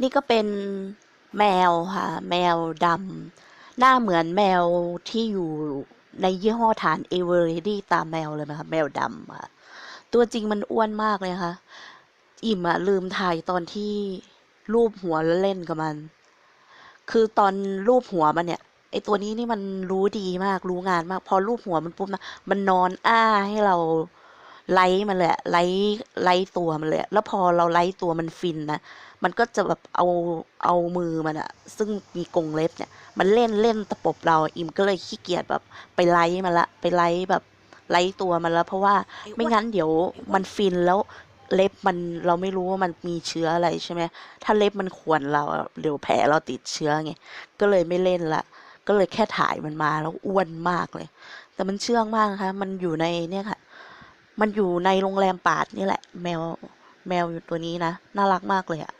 นี่ก็เป็นแมวค่ะ แมวดำหน้าเหมือนแมวที่อยู่ในยี่ห้อฐานเอเวอร์เรดี้ตามแมวเลยนะคะแมวดำค่ะ ตัวจริงมันอ้วนมากเลยค่ะ อิ่มอะลืมถ่ายตอนที่รูปหัวแล้วเล่นกับมัน คือตอนรูปหัวมันเนี่ยไอตัวนี้นี่มันรู้ดีมากรู้งานมาก พอรูปหัวมันปุ๊บนะมันนอนอ้าให้เรา ไล่มันเลยไล่ไล่ตัวมันเลยแล้วพอเราไล่ตัวมันฟินนะมันก็จะแบบเอาเอามือมันอะซึ่งมีกรงเล็บเนี่ย มันเล่นเล่นตะปบเราอิมก็เลยขี้เกียจแบบ ไปไล่มันละ ไปไล่แบบไล่ตัวมันละเพราะว่าไม่งั้นเดี๋ยวมันฟินแล้วเล็บมันเราไม่รู้ว่ามันมีเชื้ออะไรใช่ไหมถ้าเล็บมันข่วนเราเดี๋ยวแผลเราติดเชื้อไงก็เลยไม่เล่นละ ก็เลยแค่ถ่ายมันมาแล้วอ้วนมากเลย แต่มันเชื่องมากนะคะมันอยู่ในเนี่ยค่ะ มันอยู่ในโรงแรมปาดนี่แหละ แมว แมวอยู่ตัวนี้นะ น่ารักมากเลยอะ่ะ